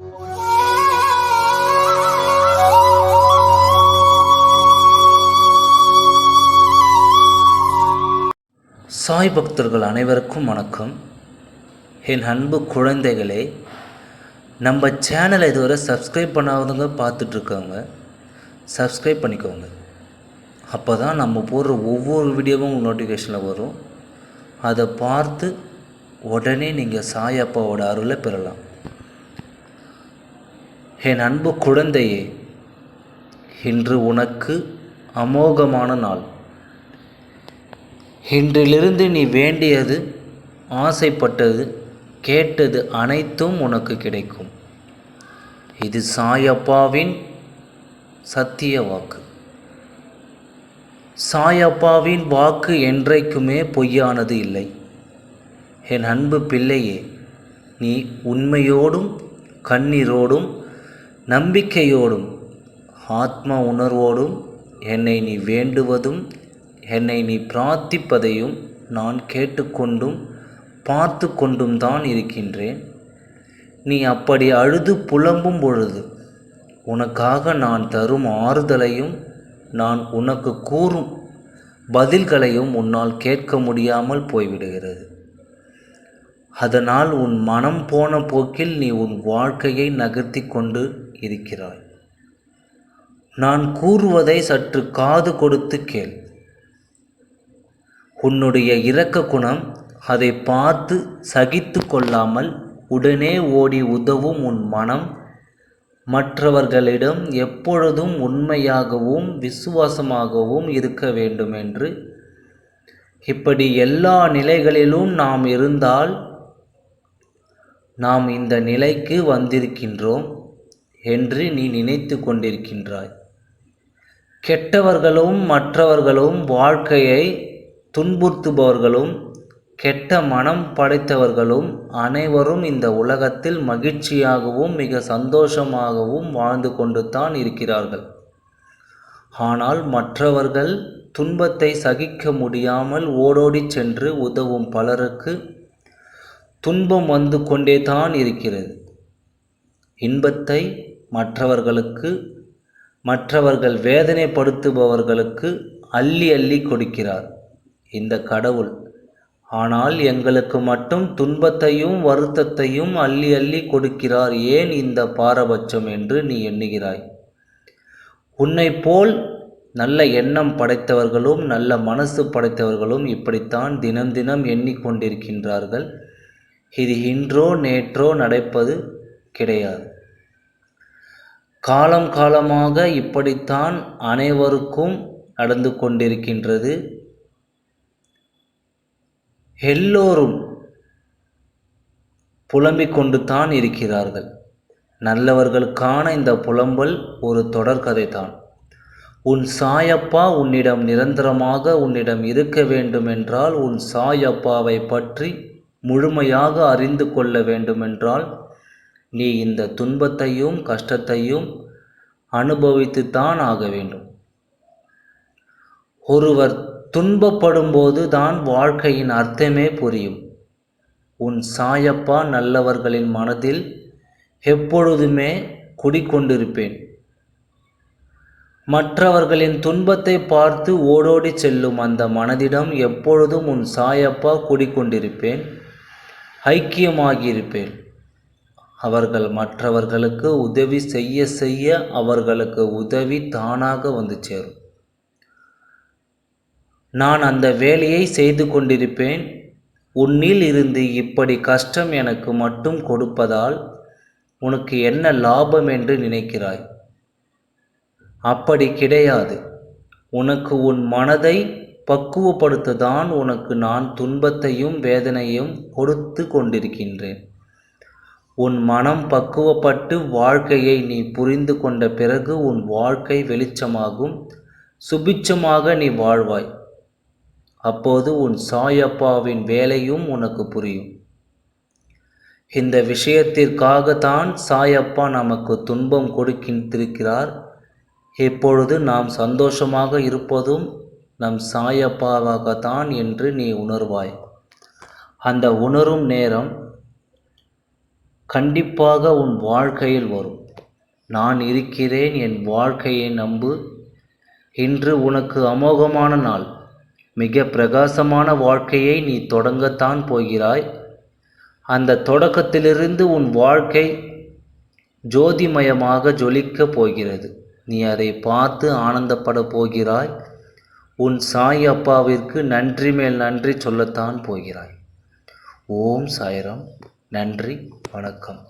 சாய் பக்தர்கள் அனைவருக்கும் வணக்கம். என் அன்பு குழந்தைகளே நம்ம சேனலை இதுவரை சப்ஸ்கிரைப் பண்ணாதவங்க பார்த்துட்ருக்கவங்க சப்ஸ்கிரைப் பண்ணிக்கோங்க. அப்போ தான் நம்ம போடுற ஒவ்வொரு வீடியோவும் நோட்டிஃபிகேஷனில் வரும். அதை பார்த்து உடனே நீங்கள் சாய் அப்பாவோட அருளை பெறலாம். என் அன்பு குழந்தையே இன்று உனக்கு அமோகமான நாள். இன்றிலிருந்து நீ வேண்டியது ஆசைப்பட்டது கேட்டது அனைத்தும் உனக்கு கிடைக்கும். இது சாயப்பாவின் சத்திய வாக்கு. சாயப்பாவின் வாக்கு என்றைக்குமே பொய்யானது இல்லை. என் அன்பு பிள்ளையே நீ உண்மையோடும் கண்ணீரோடும் நம்பிக்கையோடும் ஆத்ம உணர்வோடும் என்னை நீ வேண்டுவதும் என்னை நீ பிரார்த்திப்பதையும் நான் கேட்டுக்கொண்டும் பார்த்து கொண்டும் தான் இருக்கின்றேன். நீ அப்படி அழுது புலம்பும் பொழுது உனக்காக நான் தரும் ஆறுதலையும் நான் உனக்கு கூறும் பதில்களையும் உன்னால் கேட்க முடியாமல் போய்விடுகிறது. அதனால் உன் மனம் போன போக்கில் நீ உன் வாழ்க்கையை நகர்த்தி கொண்டு இருக்கிறாய். நான் கூறுவதை சற்று காது கொடுத்து கேள். உன்னுடைய இரக்க குணம் அதை பார்த்து சகித்து கொள்ளாமல் உடனே ஓடி உதவும் உன் மனம். மற்றவர்களிடம் எப்பொழுதும் உண்மையாகவும் விசுவாசமாகவும் இருக்க வேண்டும் என்று இப்படி எல்லா நிலைகளிலும் நாம் இருந்தால் நாம் இந்த நிலைக்கு வந்திருக்கின்றோம் என்று நீ நினைத்து கொண்டிருக்கின்றாய். கெட்டவர்களும் மற்றவர்களும் வாழ்க்கையை துன்புறுத்துபவர்களும் கெட்ட மனம் படைத்தவர்களும் அனைவரும் இந்த உலகத்தில் மகிழ்ச்சியாகவும் மிக சந்தோஷமாகவும் வாழ்ந்து கொண்டு தான் இருக்கிறார்கள். ஆனால் மற்றவர்கள் துன்பத்தை சகிக்க முடியாமல் ஓடோடி சென்று உதவும் பலருக்கு துன்பம் வந்து கொண்டே தான் இருக்கிறது. இன்பத்தை மற்றவர்களுக்கு மற்றவர்கள் வேதனைப்படுத்துபவர்களுக்கு அள்ளி அள்ளி கொடுக்கிறார். இந்த கடவுள். ஆனால் எங்களுக்கு மட்டும் துன்பத்தையும் வருத்தத்தையும் அள்ளி அள்ளி கொடுக்கிறார். ஏன் இந்த பாரபட்சம் என்று நீ எண்ணுகிறாய்? உன்னை போல் நல்ல எண்ணம் படைத்தவர்களும் நல்ல மனசு படைத்தவர்களும் இப்படித்தான் தினம் தினம் எண்ணிக்கொண்டிருக்கின்றார்கள். இது இன்றோ நேற்றோ நடப்பது கிடையாது. காலம் காலமாக இப்படித்தான் அனைவருக்கும் நடந்து கொண்டிருக்கின்றது. எல்லோரும் புலம்பிக் கொண்டு தான் இருக்கிறார்கள். நல்லவர்களுக்கான இந்த புலம்பல் ஒரு தொடர்கதை தான் உன் சாயப்பா உன்னிடம் நிரந்தரமாக உன்னிடம் இருக்க வேண்டுமென்றால் உன் சாயப்பாவை பற்றி முழுமையாக அறிந்து கொள்ள வேண்டுமென்றால் நீ இந்த துன்பத்தையும் கஷ்டத்தையும் அனுபவித்துத்தான் ஆக வேண்டும். ஒருவர் துன்பப்படும்போது தான் வாழ்க்கையின் அர்த்தமே புரியும். உன் சாயப்பா நல்லவர்களின் மனதில் எப்பொழுதுமே குடிக்கொண்டிருப்பேன். மற்றவர்களின் துன்பத்தை பார்த்து ஓடோடி செல்லும் அந்த மனதிடம் எப்பொழுதும் உன் சாயப்பா குடிக்கொண்டிருப்பேன். ஐக்கியமாகியிருப்பேன். அவர்கள் மற்றவர்களுக்கு உதவி செய்ய செய்ய அவர்களுக்கு உதவி தானாக வந்து சேரும். நான் அந்த வேலையை செய்து கொண்டிருப்பேன். உன்னில் இருந்து இப்படி கஷ்டம் எனக்கு மட்டும் கொடுப்பதால் உனக்கு என்ன லாபம் என்று நினைக்கிறாய்? அப்படி கிடையாது. உனக்கு உன் மனதை பக்குவப்படுத்ததான் உனக்கு நான் துன்பத்தையும் வேதனையும் கொடுத்து கொண்டிருக்கின்றேன். உன் மனம் பக்குவப்பட்டு வாழ்க்கையை நீ புரிந்து கொண்ட பிறகு உன் வாழ்க்கை வெளிச்சமாகும். சுபிச்சமாக நீ வாழ்வாய். அப்போது உன் சாயப்பாவின் வேலையும் உனக்கு புரியும். இந்த விஷயத்திற்காகத்தான் சாயப்பா நமக்கு துன்பம் கொடுக்கின்றிருக்கிறார். இப்பொழுது நாம் சந்தோஷமாக இருப்பதும் நம் சாயப்பாவாகத்தான் என்று நீ உணர்வாய். அந்த உணரும் நேரம் கண்டிப்பாக உன் வாழ்க்கையில் வரும். நான் இருக்கிறேன் என் வாழ்க்கையை நம்பு. இன்று உனக்கு அமோகமான நாள். மிக பிரகாசமான வாழ்க்கையை நீ தொடங்கத்தான் போகிறாய். அந்த தொடக்கத்திலிருந்து உன் வாழ்க்கை ஜோதிமயமாக ஜொலிக்கப் போகிறது. நீ அதை பார்த்து ஆனந்தப்பட போகிறாய். உன் சாய் அப்பாவிற்கு நன்றி மேல் நன்றி சொல்லத்தான் போகிறாய். ஓம் சாய்ராம். நன்றி வணக்கம்.